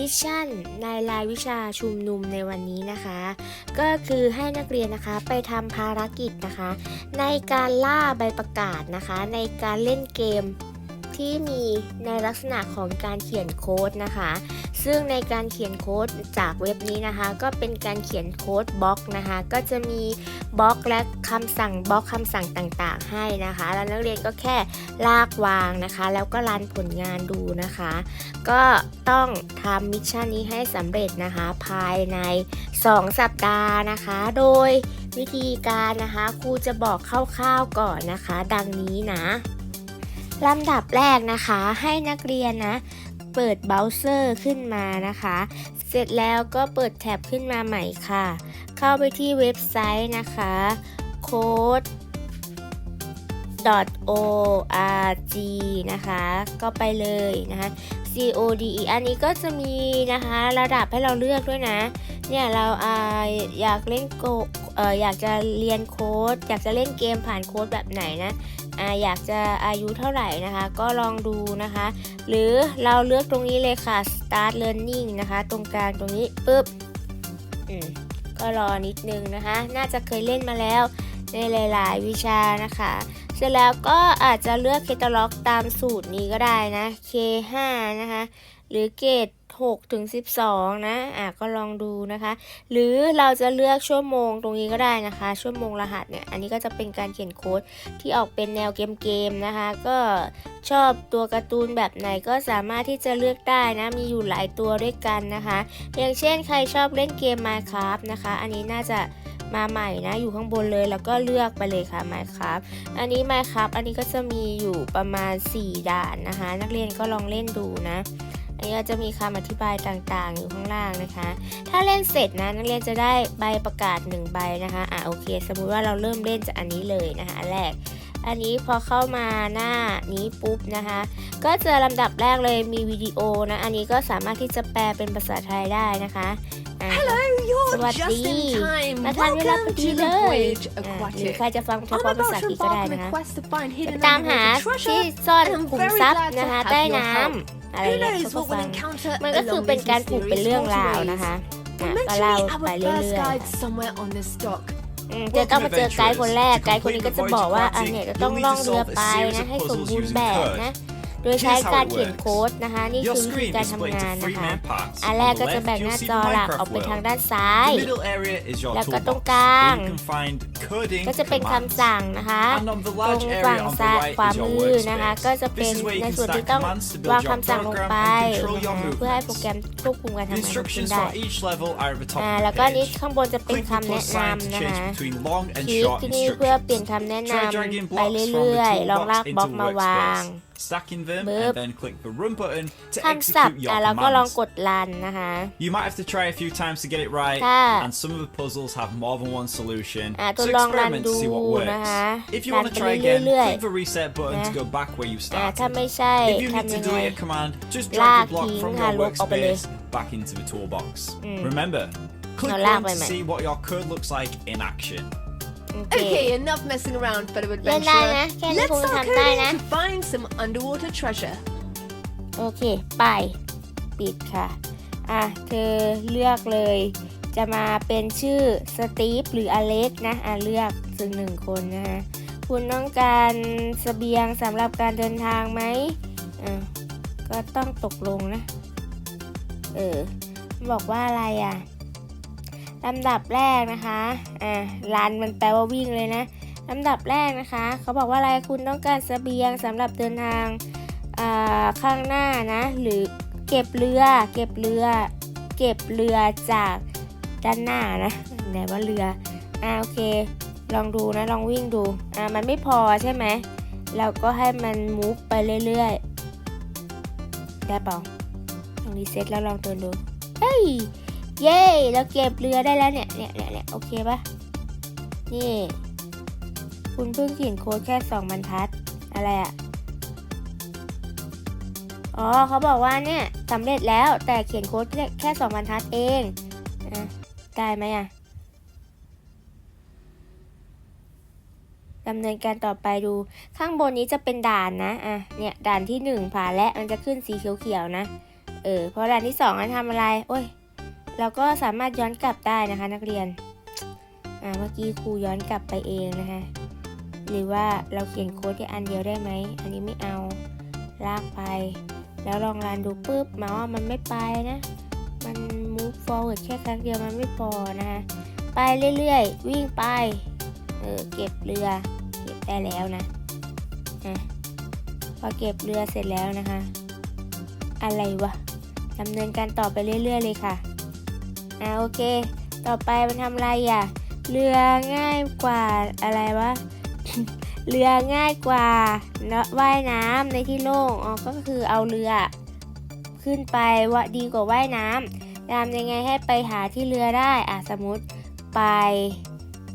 มิชชั่นในรายวิชาชุมนุมในวันนี้นะคะ ก็คือให้นักเรียนนะคะไปทำภารกิจนะคะ ในการล่าใบประกาศนะคะ ในการเล่นเกม ที่มีในลักษณะของการเขียนโค้ดนะคะ ซึ่งในการเขียนโค้ดจากเว็บนี้นะคะ ก็เป็นการเขียนโค้ดบล็อกนะคะ ก็จะมีบล็อกและคำสั่งบล็อกคำสั่งต่างๆ ให้นะคะ แล้วนักเรียนก็แค่ลากวางนะคะ แล้วก็รันผลงานดูนะคะ ก็ต้องทำมิชชั่นนี้ให้สำเร็จนะคะ ภายใน 2 สัปดาห์นะคะ โดยวิธีการนะคะครูจะบอกคร่าวๆก่อนนะคะ ดังนี้นะ ลำดับแรกนะคะให้นักเรียนนะ เปิดเบราว์เซอร์ขึ้นมานะคะ เสร็จแล้วก็เปิดแท็บขึ้นมาใหม่ค่ะ เข้าไปที่เว็บไซต์นะคะ code org นะคะ ก็ไปเลยนะคะ CODE อันนี้ก็จะมีนะคะระดับให้เราเลือกด้วยนะ เนี่ยเราอาอยากเล่นโกออยากจะเรียนโค้ด อยากจะเล่นเกมผ่านโค้ดแบบไหนนะ อยากจะอายุเท่าไหร่นะคะ ก็ลองดูนะคะ หรือเราเลือกตรงนี้เลยค่ะ start learning นะคะ ตรงกลางตรงนี้ปุ๊บก็รอนิดนึงนะคะ น่าจะเคยเล่นมาแล้วในหลาย ๆ วิชานะคะ เสร็จแล้วก็อาจจะเลือกเคตาล็อกตามสูตรนี้ก็ได้นะ K5 นะคะ หรือเกรด 6ถึง12 นะ อะก็ลองดูนะคะ หรือเราจะเลือกชั่วโมงตรงนี้ก็ได้นะคะ ชั่วโมงรหัสเนี่ย อันนี้ก็จะเป็นการเขียนโค้ดที่ออกเป็นแนวเกมเกมๆนะคะ ก็ชอบตัวการ์ตูนแบบไหนก็สามารถที่จะเลือกได้นะ มีอยู่หลายตัวด้วยกันนะคะ อย่างเช่นใครชอบเล่นเกม Minecraft นะคะ อันนี้น่าจะมาใหม่นะอยู่ข้างบนเลยแล้วก็เลือกไปเลยค่ะ Minecraft อันนี้ Minecraft อันนี้ก็จะมีอยู่ประมาณ 4 ด่านนะคะ นักเรียนก็ลองเล่นดูนะ อันนี้ก็จะมีคำอธิบายต่างๆ อยู่ข้างล่างนะคะ ถ้าเล่นเสร็จนะนักเรียนจะได้ใบประกาศ1ใบนะคะอะโอเค สมมุติว่าเราเริ่มเล่นจากอันนี้เลยนะคะอันแรก อันนี้พอเข้ามาหน้านี้ปุ๊บนะคะ ก็เจอลำดับแรกเลยมีวิดีโอนะ อันนี้ก็สามารถที่จะแปลเป็นภาษาไทยได้นะคะอะ You're What just in the- time. มาทันเวลาพอ Welcome ดี to เล the ย Voyage อะหรือ Aquatic. ใครจะฟังเฉ I'm พาะภา about ษา to อังกฤษก็ได้ embark on นะคะ a quest to find ไป hidden ตามหา underwater ที่ treasure. ซ่อน and I'm ขุม very ทรัพย์ glad to นะคะ have ใต้ your น้ help. ำ อะไร Who เงี้ย knows เขาก็ what ฟั we'll ง encounter มันก็คือ along เป็น these การผูกเป็น mysterious เรื่องราว waterways. นะคะ We'll อะก็ eventually เล่า meet ไป our เรื่ first อย guide somewhere on this dock. ๆอืมจะต้องมาเจอไกด์คนแรก ไกด์คนนี้ก็จะบอกว่าอันเนี่ยจะต้องล่องเรือไปนะ ให้สมบูรณ์แบบนะ โดยใช้การเขียนโค้ดนะคะ นี่ Your คือวิธี screen การ is ทำ split งาน into นะ three คะ main parts. อัน On แรก the ก็จะ left, แบ่งห you'll น้า see จ the อหลัก Minecraft ออกไปทาง world. ด้านซ้าย The middle area is your แล้วก็ตรง toolbox, กลาง where you can find coding ก็จะเป็น commands. คำสั่งนะคะ And on the ตรง large ฝั่ง area on the ซ้าย right ขวา is your มือนะคะ workspace. ก็จะเป็น This is where you ใน can ส่วน stack ที่ต้อง commands to วาง build your คำสั่งลง program ไป and control นะ your คะเพื่อให้โปร movements. แกรมควบคุมการ The ทำงานของคุณ instructions ได้ for each level are at the top อ่า of แล้ว the ก็นี้ page. ข้างบนจะเป็น Click the คำแนะ plus sign นำ to นะ change คะ between long ค and ลิก short ที่นี่เพื่อเปลี่ยน instructions. คำแนะน Try dragging ำไป blocks เรื่อย from ๆลอง the ลาก toolbox บล็อก into มาวาง workspace. Stacking them Boop. and then click the run button to คำศัพท์ execute อ่ะ your เราก็ลอง commands. กดรันนะคะ You might have to try a few times to get it right, ค่ะ and some of the puzzles have more than one solution. อ่ะ So ทดลองรัน experiment ดู to see what works. นะคะ If you รัน want ไป to try again, เรื่อย click the reset button to นะ go back where you ๆอ่ะ started. ถ้าไม่ใช่ If you need ทำ to ยังไง delete a command, just ลาก drag the block ทิ้ง from ค่ะ your ลบออกไปเลย workspace back into the toolbox. อืม Remember, click เราลาก run ไป to ใหม่ see what your code looks like in action. โอเค Okay, enough messing around, fellow เล่นได้ adventurer. นะแค่นี้ Let's คง start ทำได้ coding นะ to find some underwater treasure. โอเค ไป ปิดค่ะ อะ เธอเลือกเลย จะมาเป็นชื่อสตีฟหรืออเล็กนะ อะ เลือกซึ่งหนึ่งคนนะคะคุณต้องการเสบียงสำหรับการเดินทางไหมอะ ก็ต้องตกลงนะ เออ บอกว่าอะไรอะ ลำดับแรกนะคะ อะรันมันแปลว่าวิ่งเลยนะลำดับแรกนะคะ เขาบอกว่าอะไรคุณต้องการเสบียงสำหรับเดินทางอ่าข้างหน้านะ หรือเก็บเรือ เก็บเรือ เก็บเรือจากด้านหน้านะไหนว่าเรือ อ่าโอเค ลองดูนะลองวิ่งดู อ่ามันไม่พอใช่ไหมเราก็ให้มันมูฟไปเรื่อยๆ ได้เปล่าลองรีเซ็ตแล้วลองเดินดู เฮ้ย เย้เราเก็บเรือได้แล้วเนี่ยเนี่ยเนี่ยเนี่ยโอเคปะนี่ คุณเพิ่งเขียนโค้ดแค่สองบรรทัดอะไรอะอ๋อเขาบอกว่าเนี่ยสำเร็จแล้วแต่เขียนโค้ดแค่แค่สองบรรทัดเองอะได้ไหมอะดำเนินการต่อไปดูข้างบนนี้จะเป็นด่านนะอะเนี่ยด่านที่หนึ่งผ่านและมันจะขึ้นสีเขียวๆนะ เออพอด่านที่สองนั้นทำอะไร โอ้ย เราก็สามารถย้อนกลับได้นะคะ นักเรียน อ่า เมื่อกี้ครูย้อนกลับไปเองนะคะ หรือว่าเราเขียนโค้ดแค่อันเดียวได้ไหม อันนี้ไม่เอา ลากไป แล้วลองรันดูปุ๊บ มาว่ามันไม่ไปนะ มัน move forward แค่ครั้งเดียวมันไม่พอนะคะ ไปเรื่อยๆ วิ่งไป เออ เก็บเรือ เก็บได้แล้วนะอะพอเก็บเรือเสร็จแล้วนะคะ อะไรวะดำเนินการต่อไปเรื่อยๆเลยค่ะ อ่าโอเค ต่อไปมันทำอะไรอะ เรือง่ายกว่าอะไรวะ เรือง่ายกว่าเนอะว่ายน้ำในที่โล่ง อ๋อ ก็คือเอาเรือขึ้นไปว่าดีกว่าว่ายน้ำทำยังไงให้ไปหาที่เรือได้ อะสมมติไป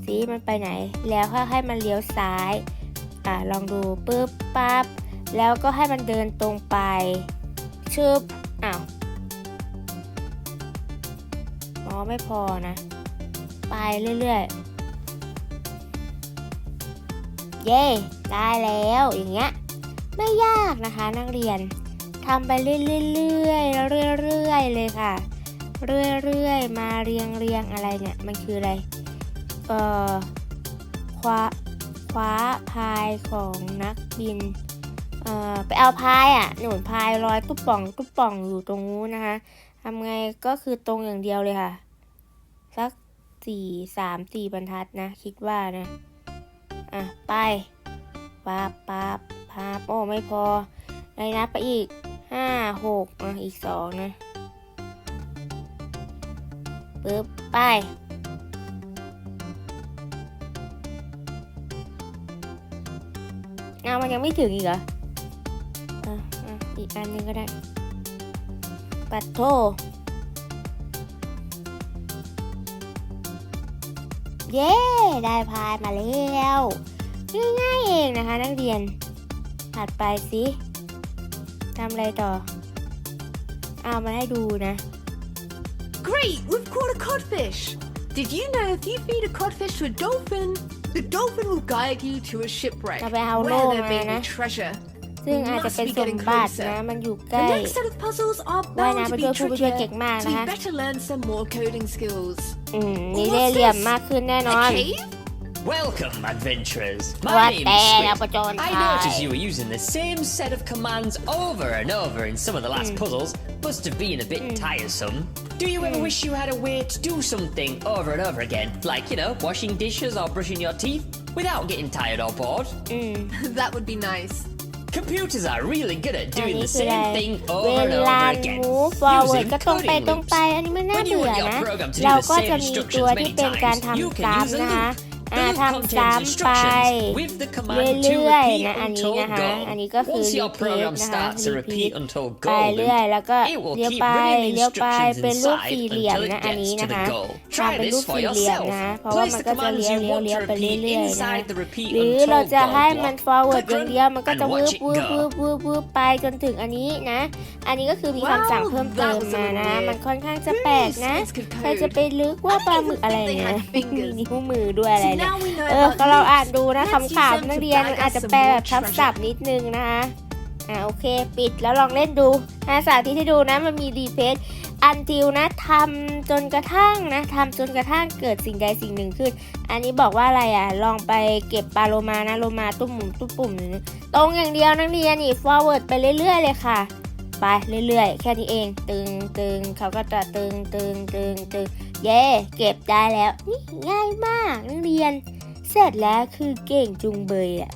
สิมันไปไหน แล้วค่อยให้มันเลี้ยวซ้าย อะลองดูปุ๊บปั๊บ แล้วก็ให้มันเดินตรงไปชึบอ้าว ไม่พอนะ ไปเรื่อยๆ เย้ได้แล้วอย่างเงี้ยไม่ยากนะคะนักเรียนทำไปเรื่อยๆเรื่อยๆเลยค่ะ เรื่อยๆมาเรียงเรียงอะไรเนี่ยมันคืออะไรเอ่อคว้าคว้าพายของนักบินเอ่อไปเอาพายอะหนุนพายลอยตุ๊บป่องตุ๊บป่องอยู่ตรงนู้นนะคะทำไงก็คือตรงอย่างเดียวเลยค่ะ สักสี่สามสี่บรรทัดนะ คิดว่านะ อะ ไปปั๊บปั๊บปั๊บโอ้ไม่พอไอ้นับไปอีกห้าหกอะอีกสองนะปึ๊บ ไปเอามันยังไม่ถึงอีกเหรออะอะอีกอันนึงก็ได้ ปัดโท เย้ ได้พายมาแล้วง่ายๆเองนะคะ นักเรียนถัดไปสิทำอะไรต่อ เอามาให้ดูนะ Great, we've caught a codfish. Did you know if you feed a codfish to a dolphin, the dolphin will guide you to a shipwreck จะไปเอา where โล่ there มา may นะ be treasure. ซึ่งอาจจะเป็นสมบัตินะ มันอยู่ใก The ล้ next set of puzzles are ว่าย bound น้ำ to ไป be ช่วยผู้ไปช่วย trickier, เก่งมาก so นะ we คะ better learn some more coding skills. อืมนี่เล่ห์เหลี่ยมมากขึ้นแน่นอน A cave? Welcome, adventurers. ว่า My name แต่ is แล้ว Squid. ประจน I ภัย noticed you were using the same set of commands over and over in some of the last puzzles. Must have been a bit tiresome. Do you ever wish you had a way to do something over and over again? Like, you know, washing dishes or brushing your teeth without getting tired or bored? อืม That would be nice. Computers are really good at อัน doing นี้ the คืออะไร same thing เว over and ลา over again มูฟ forward using ก็ตรงไป coding ตรงไป loops. อันนี้มันน่า When you เบื่อ want your นะ program to do เรา the ก็ same จะมีตัว instructions ที่ many เป็นการ times, you ทำ can ซ้ำ use a นะคะ loop. อ่า The loop ทำ contains ซ้ำไป instructions with the command to เรื่อย repeat ๆนะอันนี้ until นะคะอันนี้ go. ก็คือ Once your repeat program นะคะ starts to repeat until ไป go เรื่อย loop, แล้วก็ it will เลี้ยว keep ไป running เลี้ยวไป instructions เป็นรูป inside สี่เหลี่ยม until นะ it อันนี้ gets to นะ the คะ goal. ทำ Try เป็นรู this ป for สี่เหลี่ยม yourself. นะเพราะว่า Place มัน the ก็จะเลี้ commands ยว you เลี้ยว want เลี้ยว to ไป repeat เรื่อยๆนะคะ inside the repeat หรือ until เราจะ go ให้มัน block. forward Click อย่างเดียวมันก็ run จะ and วื watch บ it วืบวื go. บวืบวืบไปจนถึงอันนี้นะ อันนี้ก็คือมีคำสั่ง Wow, เพิ่มเติม that was a มา little นะ weird. มันค่อนข้างจะแปลกนะ Who says could ใครจะ code? ไปลึกว่าปลาหมึกอะไร I don't even เนี่ย think they มี had นิ้วมือด้วยอะไร So เนี่ย now we know เออ about ก็เรา loops. อ่านดูนะ Let's คำ use ถาม them นัก to เรียน bag อาจ us จะ some แปลแบ more บทับศัพ treasure. ท์นิดนึงนะคะอ่าโอเค ปิดแล้วลองเล่นดูนะสาธิตให้ดูนะมันมีรีเพสอันทิวนะทำจนกระทั่งนะทำจนกระทั่งเกิดสิ่งใดสิ่งหนึ่งขึ้น อันนี้บอกว่าอะไรอะ ลองไปเก็บปลาโลมานะโลมาตุ้มหมุนตุ้มปุ่มนี่ตรงอย่างเดียวนักเรียนนี่ forward ไปเรื่อยๆเลยค่ะ ไปเรื่อยๆ แค่นี้เอง ตึงตึงเขาก็จะตึงตึงตึงตึง เย่เก็บได้แล้ว นี่ง่ายมากนักเรียน เสร็จแล้วคือเก่งจุงเบยอะ